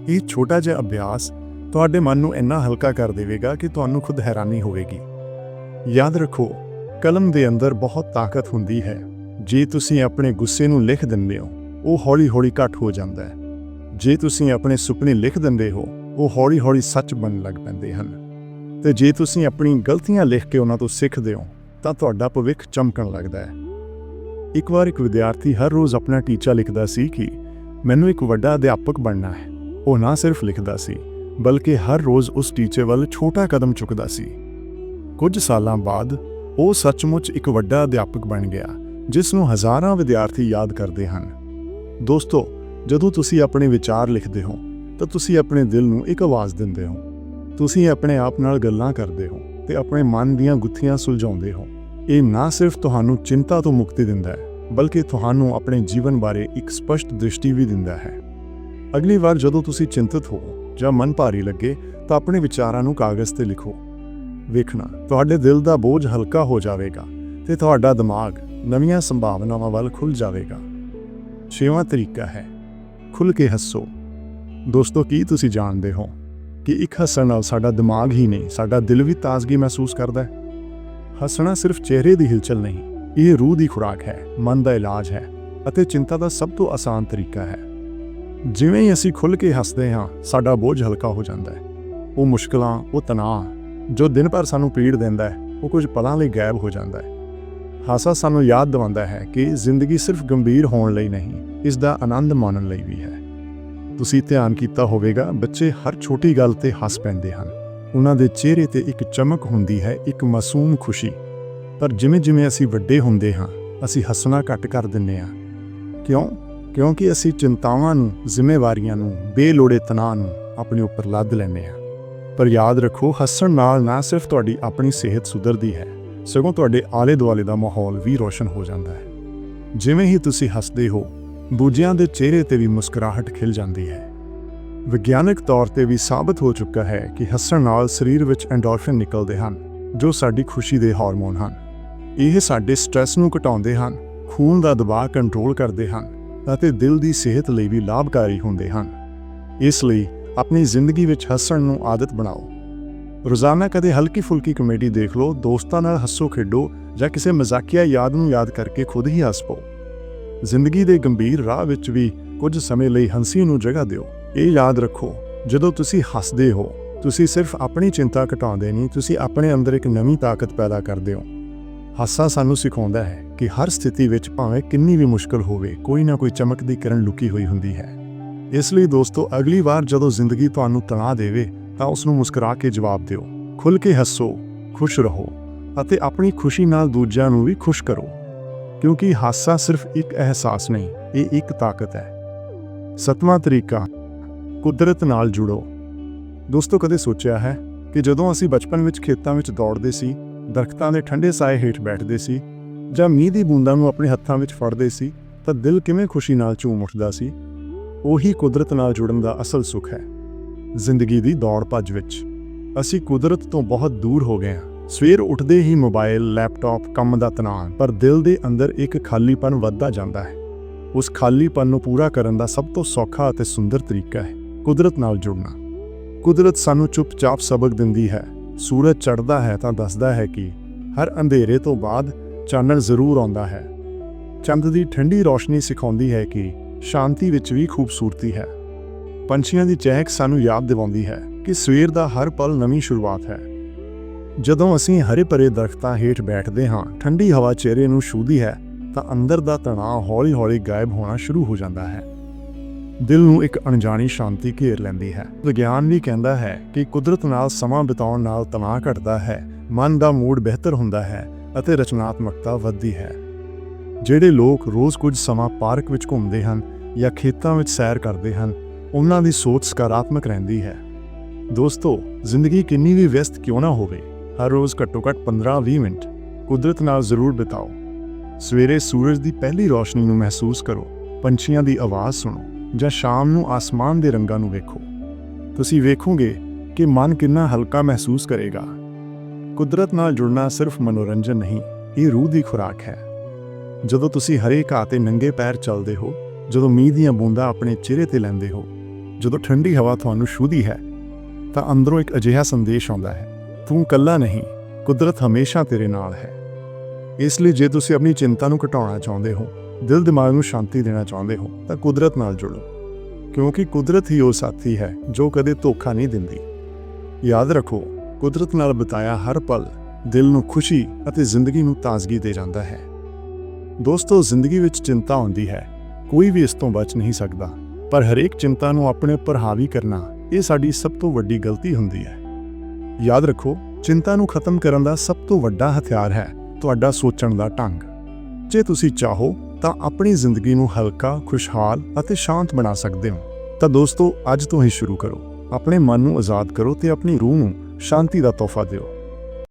ਇਹ ਛੋਟਾ ਜਿਹਾ ਅਭਿਆਸ ਤੁਹਾਡੇ ਮਨ ਨੂੰ ਇੰਨਾ ਹਲਕਾ ਕਰ ਦੇਵੇਗਾ ਕਿ ਤੁਹਾਨੂੰ ਖੁਦ ਹੈਰਾਨੀ ਹੋਵੇਗੀ। ਯਾਦ ਰੱਖੋ, ਕਲਮ ਦੇ ਅੰਦਰ ਬਹੁਤ ਤਾਕਤ ਹੁੰਦੀ ਹੈ। ਜੇ ਤੁਸੀਂ ਆਪਣੇ ਗੁੱਸੇ ਨੂੰ ਲਿਖ ਦਿੰਦੇ ਹੋ, ਉਹ ਹੌਲੀ-ਹੌਲੀ ਘਟ ਹੋ ਜਾਂਦਾ ਹੈ। ਜੇ ਤੁਸੀਂ ਆਪਣੇ ਸੁਪਨੇ ਲਿਖ ਦਿੰਦੇ ਹੋ, ਉਹ ਹੌਲੀ-ਹੌਲੀ ਸੱਚ ਬਣਨ ਲੱਗ ਪੈਂਦੇ ਹਨ। ਤੇ ਜੇ ਤੁਸੀਂ ਆਪਣੀ ਗਲਤੀਆਂ ਲਿਖ ਕੇ ਉਹਨਾਂ ਤੋਂ ਸਿੱਖਦੇ ਹੋ, ਤਾਂ ਤੁਹਾਡਾ ਭਵਿੱਖ ਚਮਕਣ ਲੱਗਦਾ ਹੈ। ਇੱਕ ਵਾਰ ਇੱਕ ਵਿਦਿਆਰਥੀ ਹਰ ਰੋਜ਼ ਆਪਣਾ ਟੀਚਾ ਲਿਖਦਾ ਸੀ ਕਿ ਮੈਨੂੰ ਇੱਕ ਵੱਡਾ ਅਧਿਆਪਕ ਬਣਨਾ ਹੈ। ਉਹ ਨਾ ਸਿਰਫ ਲਿਖਦਾ ਸੀ, ਬਲਕਿ ਹਰ ਰੋਜ਼ ਉਸ ਟੀਚੇ ਵੱਲ ਛੋਟਾ ਕਦਮ ਚੁੱਕਦਾ ਸੀ। ਕੁਝ ਸਾਲਾਂ ਬਾਅਦ, ਉਹ ਸੱਚਮੁੱਚ ਇੱਕ ਵੱਡਾ ਅਧਿਆਪਕ ਬਣ ਗਿਆ, ਜਿਸ ਨੂੰ ਹਜ਼ਾਰਾਂ ਵਿਦਿਆਰਥੀ ਯਾਦ ਕਰਦੇ ਹਨ। ਦੋਸਤੋ ਜਦੋਂ ਤੁਸੀਂ ਆਪਣੇ ਵਿਚਾਰ ਲਿਖਦੇ ਹੋ, ਤਾਂ ਤੁਸੀਂ ਆਪਣੇ ਦਿਲ ਨੂੰ ਇੱਕ ਆਵਾਜ਼ ਦਿੰਦੇ ਹੋ। ਤੁਸੀਂ ਆਪਣੇ ਆਪ ਨਾਲ ਗੱਲਾਂ ਕਰਦੇ ਹੋ ਤੇ ਆਪਣੇ ਮਨ ਦੀਆਂ ਗੁੱਥੀਆਂ ਸੁਲਝਾਉਂਦੇ ਹੋ। ਇਹ ਨਾ ਸਿਰਫ ਤੁਹਾਨੂੰ ਚਿੰਤਾ ਤੋਂ ਮੁਕਤੀ ਦਿੰਦਾ ਹੈ, ਬਲਕਿ ਤੁਹਾਨੂੰ ਆਪਣੇ ਜੀਵਨ ਬਾਰੇ ਇੱਕ ਸਪਸ਼ਟ ਦ੍ਰਿਸ਼ਟੀ ਵੀ ਦਿੰਦਾ ਹੈ। ਅਗਲੀ ਵਾਰ ਜਦੋਂ ਤੁਸੀਂ ਚਿੰਤਤ ਹੋ ਜਾਂ ਮਨ ਭਾਰੀ ਲੱਗੇ, ਤਾਂ ਆਪਣੇ ਵਿਚਾਰਾਂ ਨੂੰ ਕਾਗਜ਼ ਤੇ ਲਿਖੋ। ਵੇਖਣਾ, ਤੁਹਾਡੇ ਦਿਲ ਦਾ ਬੋਝ ਹਲਕਾ ਹੋ ਜਾਵੇਗਾ ਤੇ ਤੁਹਾਡਾ ਦਿਮਾਗ ਨਵੀਆਂ ਸੰਭਾਵਨਾਵਾਂ ਵੱਲ ਖੁੱਲ ਜਾਵੇਗਾ। ਛੇਵਾਂ ਤਰੀਕਾ ਹੈ ਖੁੱਲ ਕੇ ਹੱਸੋ। ਦੋਸਤੋ, ਕੀ ਤੁਸੀਂ ਜਾਣਦੇ ਹੋ ਕਿ ਇੱਕ ਹੱਸਣ ਨਾਲ ਸਾਡਾ ਦਿਮਾਗ ਹੀ ਨਹੀਂ, ਸਾਡਾ ਦਿਲ ਵੀ ਤਾਜ਼ਗੀ ਮਹਿਸੂਸ ਕਰਦਾ ਹੈ? ਹੱਸਣਾ ਸਿਰਫ ਚਿਹਰੇ ਦੀ ਹਿਲਚਲ ਨਹੀਂ, ਇਹ ਰੂਹ ਦੀ ਖੁਰਾਕ ਹੈ, ਮਨ ਦਾ ਇਲਾਜ ਹੈ ਅਤੇ ਚਿੰਤਾ ਦਾ ਸਭ ਤੋਂ ਆਸਾਨ ਤਰੀਕਾ ਹੈ। ਜਿਵੇਂ ਹੀ ਅਸੀਂ ਖੁੱਲ ਕੇ ਹੱਸਦੇ ਹਾਂ, ਸਾਡਾ ਬੋਝ ਹਲਕਾ ਹੋ ਜਾਂਦਾ ਹੈ। ਉਹ ਮੁਸ਼ਕਲਾਂ, ਉਹ ਤਣਾਅ, ਜੋ ਦਿਨ ਭਰ ਸਾਨੂੰ ਪੀੜ ਦਿੰਦਾ ਹੈ, ਉਹ ਕੁਝ ਪਲਾਂ ਲਈ ਗਾਇਬ ਹੋ ਜਾਂਦਾ ਹੈ। ਹਾਸਾ ਸਾਨੂੰ ਯਾਦ ਦਿਵਾਉਂਦਾ ਹੈ ਕਿ ਜ਼ਿੰਦਗੀ ਸਿਰਫ ਗੰਭੀਰ ਹੋਣ ਲਈ ਨਹੀਂ ਇਸ ਦਾ ਆਨੰਦ ਮਾਣਨ ਲਈ ਵੀ ਹੈ। ਤੁਸੀਂ ਧਿਆਨ ਕੀਤਾ ਹੋਵੇਗਾ, ਬੱਚੇ ਹਰ ਛੋਟੀ ਗੱਲ ਤੇ ਹੱਸ ਪੈਂਦੇ ਹਨ। ਉਹਨਾਂ ਦੇ ਚਿਹਰੇ ਤੇ ਇੱਕ ਚਮਕ ਹੁੰਦੀ ਹੈ, ਇੱਕ ਮਾਸੂਮ ਖੁਸ਼ੀ। ਪਰ ਜਿਵੇਂ-ਜਿਵੇਂ ਅਸੀਂ ਵੱਡੇ ਹੁੰਦੇ ਹਾਂ, ਅਸੀਂ ਹੱਸਣਾ ਘੱਟ ਕਰ ਦਿੰਨੇ ਹਾਂ। ਕਿਉਂ? ਕਿਉਂਕਿ ਅਸੀਂ ਚਿੰਤਾਵਾਂ ਨੂੰ, ਜ਼ਿੰਮੇਵਾਰੀਆਂ ਨੂੰ, ਬੇਲੋੜੇ ਤਣਾਅ ਨੂੰ ਆਪਣੇ ਉੱਪਰ ਲੱਦ ਲੈਂਦੇ ਹਾਂ। ਪਰ ਯਾਦ ਰੱਖੋ, ਹੱਸਣ ਨਾਲ ਨਾ ਸਿਰਫ ਤੁਹਾਡੀ ਆਪਣੀ ਸਿਹਤ ਸੁਧਰਦੀ ਹੈ, ਸਗੋਂ ਤੁਹਾਡੇ ਆਲੇ-ਦੁਆਲੇ ਦਾ ਮਾਹੌਲ ਵੀ ਰੋਸ਼ਨ ਹੋ ਜਾਂਦਾ ਹੈ। ਜਿਵੇਂ ਹੀ ਤੁਸੀਂ ਹੱਸਦੇ ਹੋ ਦੂਜਿਆਂ ਦੇ ਚਿਹਰੇ ਤੇ ਵੀ ਮੁਸਕਰਾਹਟ ਖਿਲ ਜਾਂਦੀ ਹੈ। ਵਿਗਿਆਨਕ ਤੌਰ ਤੇ ਵੀ ਸਾਬਤ ਹੋ ਚੁੱਕਾ ਹੈ ਕਿ ਹੱਸਣ ਨਾਲ ਸਰੀਰ ਵਿੱਚ ਐਂਡੋਰਫਿਨ ਨਿਕਲਦੇ ਹਨ, ਜੋ ਸਾਡੀ ਖੁਸ਼ੀ ਦੇ ਹਾਰਮੋਨ ਹਨ। ਇਹ ਸਾਡੇ ਸਟ੍ਰੈਸ ਨੂੰ ਘਟਾਉਂਦੇ ਹਨ, ਖੂਨ ਦਾ ਦਬਾਅ ਕੰਟਰੋਲ ਕਰਦੇ ਹਨ ਅਤੇ ਦਿਲ ਦੀ ਸਿਹਤ ਲਈ ਵੀ ਲਾਭਕਾਰੀ ਹੁੰਦੇ ਹਨ। ਇਸ ਲਈ ਆਪਣੀ ਜ਼ਿੰਦਗੀ ਵਿੱਚ ਹੱਸਣ ਨੂੰ ਆਦਤ ਬਣਾਓ। ਰੋਜ਼ਾਨਾ ਕਦੇ ਹਲਕੀ ਫੁਲਕੀ ਕਮੇਡੀ ਦੇਖ ਲਓ, ਦੋਸਤਾਂ ਨਾਲ ਹੱਸੋ ਖੇਡੋ ਜਾਂ ਕਿਸੇ ਮਜ਼ਾਕੀਆ ਯਾਦ ਨੂੰ ਯਾਦ ਕਰਕੇ ਖੁਦ ਹੀ ਹੱਸ ਪਓ। ਜ਼ਿੰਦਗੀ ਦੇ ਗੰਭੀਰ ਰਾਹ ਵਿੱਚ ਵੀ ਕੁਝ ਸਮੇਂ ਲਈ ਹੰਸੀ ਨੂੰ ਜਗ੍ਹਾ ਦਿਓ। ਇਹ ਯਾਦ ਰੱਖੋ, ਜਦੋਂ ਤੁਸੀਂ ਹੱਸਦੇ ਹੋ, ਤੁਸੀਂ ਸਿਰਫ ਆਪਣੀ ਚਿੰਤਾ ਘਟਾਉਂਦੇ ਨਹੀਂ, ਤੁਸੀਂ ਆਪਣੇ ਅੰਦਰ ਇੱਕ ਨਵੀਂ ਤਾਕਤ ਪੈਦਾ ਕਰਦੇ ਹੋ। ਹਾਸਾ ਸਾਨੂੰ ਸਿਖਾਉਂਦਾ ਹੈ ਕਿ ਹਰ ਸਥਿਤੀ ਵਿੱਚ ਭਾਵੇਂ ਕਿੰਨੀ ਵੀ ਮੁਸ਼ਕਲ ਹੋਵੇ, ਕੋਈ ਨਾ ਕੋਈ ਚਮਕਦੀ ਕਿਰਨ ਲੁਕੀ ਹੋਈ ਹੁੰਦੀ ਹੈ। ਇਸ ਲਈ ਦੋਸਤੋ, ਅਗਲੀ ਵਾਰ ਜਦੋਂ ਜ਼ਿੰਦਗੀ ਤੁਹਾਨੂੰ ਤਣਾਅ ਦੇਵੇ, ਤਾਂ ਉਸ ਨੂੰ ਮੁਸਕਰਾ ਕੇ ਜਵਾਬ ਦਿਓ। ਖੁੱਲ ਕੇ ਹੱਸੋ, ਖੁਸ਼ ਰਹੋ ਅਤੇ ਆਪਣੀ ਖੁਸ਼ੀ ਨਾਲ ਦੂਜਿਆਂ ਨੂੰ ਵੀ ਖੁਸ਼ ਕਰੋ। ਕਿਉਂਕਿ ਹਾਸਾ ਸਿਰਫ ਇੱਕ ਅਹਿਸਾਸ ਨਹੀਂ, ਇਹ ਇੱਕ ਤਾਕਤ ਹੈ। ਸਤਵਾਂ ਤਰੀਕਾ, ਕੁਦਰਤ ਨਾਲ ਜੁੜੋ। ਦੋਸਤੋ, ਕਦੇ ਸੋਚਿਆ ਹੈ ਕਿ ਜਦੋਂ ਅਸੀਂ ਬਚਪਨ ਵਿੱਚ ਖੇਤਾਂ ਵਿੱਚ ਦੌੜਦੇ ਸੀ, ਦਰਖਤਾਂ ਦੇ ਠੰਡੇ ਸਾਏ ਹੇਠ ਬੈਠਦੇ ਸੀ, ਜਾਂ ਮੀਂਹ ਦੀ ਬੂੰਦਾਂ ਨੂੰ ਆਪਣੇ ਹੱਥਾਂ ਵਿੱਚ ਫੜਦੇ ਸੀ, ਤਾਂ ਦਿਲ ਕਿਵੇਂ ਖੁਸ਼ੀ ਨਾਲ ਝੂਮ ਉੱਠਦਾ ਸੀ, ਉਹੀ ਕੁਦਰਤ ਨਾਲ ਜੁੜਨ ਦਾ ਅਸਲ ਸੁੱਖ ਹੈ। ਜ਼ਿੰਦਗੀ ਦੀ ਦੌੜ ਭੱਜ ਵਿੱਚ, ਅਸੀਂ ਕੁਦਰਤ ਤੋਂ ਬਹੁਤ ਦੂਰ ਹੋ ਗਏ ਹਾਂ। ਸਵੇਰ ਉੱਠਦੇ ਹੀ ਮੋਬਾਈਲ, ਲੈਪਟਾਪ ਕੰਮ ਦਾ ਤਣਾਅ, ਪਰ ਦਿਲ ਦੇ ਅੰਦਰ ਇੱਕ ਖਾਲੀਪਨ ਵੱਧਦਾ ਜਾਂਦਾ ਹੈ। ਉਸ ਖਾਲੀਪਨ ਨੂੰ ਪੂਰਾ ਕਰਨ ਦਾ ਸਭ ਤੋਂ ਸੌਖਾ ਅਤੇ ਸੁੰਦਰ ਤਰੀਕਾ ਹੈ, ਕੁਦਰਤ ਨਾਲ ਜੁੜਨਾ। ਕੁਦਰਤ ਸਾਨੂੰ ਚੁੱਪਚਾਪ ਸਬਕ ਦਿੰਦੀ ਹੈ, ਸੂਰਜ ਚੜ੍ਹਦਾ ਹੈ ਤਾਂ ਦੱਸਦਾ ਹੈ ਕਿ ਹਰ ਅੰਧੇਰੇ ਤੋਂ ਬਾਅਦ ਚਾਨਣ ਜ਼ਰੂਰ ਆਉਂਦਾ ਹੈ। ਚੰਦ ਦੀ ਠੰਡੀ ਰੋਸ਼ਨੀ ਸਿਖਾਉਂਦੀ ਹੈ ਕਿ ਸ਼ਾਂਤੀ ਵਿੱਚ ਵੀ ਖੂਬਸੂਰਤੀ ਹੈ। ਪੰਛੀਆਂ ਦੀ ਚਹਿਕ ਸਾਨੂੰ ਯਾਦ ਦਿਵਾਉਂਦੀ ਹੈ ਕਿ ਸਵੇਰ ਦਾ ਹਰ ਪਲ ਨਵੀਂ ਸ਼ੁਰੂਆਤ ਹੈ। ਜਦੋਂ ਅਸੀਂ ਹਰੇ ਭਰੇ ਦਰਖਤਾਂ ਹੇਠ ਬੈਠਦੇ ਹਾਂ, ਠੰਡੀ ਹਵਾ ਚਿਹਰੇ ਨੂੰ ਛੂਹਦੀ ਹੈ, ਤਾਂ ਅੰਦਰ ਦਾ ਤਣਾਅ ਹੌਲੀ-ਹੌਲੀ ਗਾਇਬ ਹੋਣਾ ਸ਼ੁਰੂ ਹੋ ਜਾਂਦਾ ਹੈ। ਦਿਲ ਨੂੰ ਇੱਕ ਅਣਜਾਣੀ ਸ਼ਾਂਤੀ ਘੇਰ ਲੈਂਦੀ ਹੈ। ਵਿਗਿਆਨ ਵੀ ਕਹਿੰਦਾ ਹੈ ਕਿ ਕੁਦਰਤ ਨਾਲ ਸਮਾਂ ਬਿਤਾਉਣ ਨਾਲ ਤਣਾਅ ਘਟਦਾ ਹੈ, ਮਨ ਦਾ ਮੂਡ ਬਿਹਤਰ ਹੁੰਦਾ ਹੈ ਅਤੇ ਰਚਨਾਤਮਕਤਾ ਵੱਧਦੀ ਹੈ। ਜਿਹੜੇ ਲੋਕ ਰੋਜ਼ ਕੁਝ ਸਮਾਂ ਪਾਰਕ ਵਿੱਚ ਘੁੰਮਦੇ ਹਨ ਜਾਂ ਖੇਤਾਂ ਵਿੱਚ ਸੈਰ ਕਰਦੇ ਹਨ, ਉਹਨਾਂ ਦੀ ਸੋਚ ਸਕਾਰਾਤਮਕ ਰਹਿੰਦੀ ਹੈ। ਦੋਸਤੋ, ਜ਼ਿੰਦਗੀ ਕਿੰਨੀ ਵੀ ਵਿਅਸਤ ਕਿਉਂ ਨਾ ਹੋਵੇ। ਹਰ ਰੋਜ਼ ਘੱਟੋ-ਘੱਟ 15-20 ਮਿੰਟ ਕੁਦਰਤ ਨਾਲ ਜ਼ਰੂਰ ਬਿਤਾਓ। ਸਵੇਰੇ ਸੂਰਜ ਦੀ ਪਹਿਲੀ ਰੋਸ਼ਨੀ ਨੂੰ ਮਹਿਸੂਸ ਕਰੋ, ਪੰਛੀਆਂ ਦੀ ਆਵਾਜ਼ ਸੁਣੋ ਜਾਂ ਸ਼ਾਮ ਨੂੰ ਆਸਮਾਨ ਦੇ ਰੰਗਾਂ ਨੂੰ ਵੇਖੋ। ਤੁਸੀਂ ਵੇਖੋਗੇ ਕਿ ਮਨ ਕਿੰਨਾ ਹਲਕਾ ਮਹਿਸੂਸ ਕਰੇਗਾ। ਕੁਦਰਤ ਨਾਲ ਜੁੜਨਾ ਸਿਰਫ ਮਨੋਰੰਜਨ ਨਹੀਂ, ਇਹ ਰੂਹ ਦੀ ਖੁਰਾਕ ਹੈ। ਜਦੋਂ ਤੁਸੀਂ ਹਰੇ ਘਾਹ ਤੇ ਨੰਗੇ ਪੈਰ ਚੱਲਦੇ ਹੋ, ਜਦੋਂ ਮੀਂਹ ਦੀਆਂ ਬੂੰਦਾਂ ਆਪਣੇ ਚਿਹਰੇ ਤੇ ਲੈਂਦੇ ਹੋ, ਜਦੋਂ ਠੰਡੀ ਹਵਾ ਤੁਹਾਨੂੰ ਛੂਹਦੀ ਹੈ, ਤਾਂ ਅੰਦਰੋਂ ਇੱਕ ਅਜਿਹਾ ਸੰਦੇਸ਼ ਆਉਂਦਾ ਹੈ ਤੂੰ ਇਕੱਲਾ ਨਹੀਂ, ਕੁਦਰਤ ਹਮੇਸ਼ਾ ਤੇਰੇ ਨਾਲ ਹੈ। ਇਸ ਲਈ ਜੇ ਤੁਸੀਂ ਆਪਣੀ ਚਿੰਤਾ ਨੂੰ ਘਟਾਉਣਾ ਚਾਹੁੰਦੇ ਹੋ, ਦਿਲ ਦਿਮਾਗ ਨੂੰ ਸ਼ਾਂਤੀ ਦੇਣਾ ਚਾਹੁੰਦੇ ਹੋ, ਤਾਂ ਕੁਦਰਤ ਨਾਲ ਜੁੜੋ। ਕਿਉਂਕਿ ਕੁਦਰਤ ਹੀ ਉਹ ਸਾਥੀ ਹੈ ਜੋ ਕਦੇ ਧੋਖਾ ਨਹੀਂ ਦਿੰਦੀ। ਯਾਦ ਰੱਖੋ, ਕੁਦਰਤ ਨਾਲ ਬਿਤਾਇਆ ਹਰ ਪਲ ਦਿਲ ਨੂੰ ਖੁਸ਼ੀ ਅਤੇ ਜ਼ਿੰਦਗੀ ਨੂੰ ਤਾਜ਼ਗੀ ਦੇ ਜਾਂਦਾ ਹੈ। ਦੋਸਤੋ, ਜ਼ਿੰਦਗੀ ਵਿੱਚ ਚਿੰਤਾ ਆਉਂਦੀ ਹੈ। ਕੋਈ ਵੀ ਇਸ ਤੋਂ ਬਚ ਨਹੀਂ ਸਕਦਾ। ਪਰ ਹਰੇਕ ਚਿੰਤਾ ਨੂੰ ਆਪਣੇ ਉੱਪਰ ਹਾਵੀ ਕਰਨਾ ਇਹ ਸਾਡੀ ਸਭ ਤੋਂ ਵੱਡੀ ਗਲਤੀ ਹੁੰਦੀ ਹੈ। ਯਾਦ ਰੱਖੋ, ਚਿੰਤਾ ਨੂੰ ਖਤਮ ਕਰਨ ਦਾ ਸਭ ਤੋਂ ਵੱਡਾ ਹਥਿਆਰ ਹੈ ਤੁਹਾਡਾ ਸੋਚਣ ਦਾ ਢੰਗ। ਜੇ ਤੁਸੀਂ ਚਾਹੋ, ਤਾਂ ਆਪਣੀ ਜ਼ਿੰਦਗੀ ਨੂੰ ਹਲਕਾ, ਖੁਸ਼ਹਾਲ ਅਤੇ ਸ਼ਾਂਤ ਬਣਾ ਸਕਦੇ ਹੋ। ਤਾਂ ਦੋਸਤੋ, ਅੱਜ ਤੋਂ ਹੀ ਸ਼ੁਰੂ ਕਰੋ। ਆਪਣੇ ਮਨ ਨੂੰ ਆਜ਼ਾਦ ਕਰੋ ਤੇ ਆਪਣੀ ਰੂਹ ਨੂੰ ਸ਼ਾਂਤੀ ਦਾ ਤੋਹਫਾ ਦਿਓ।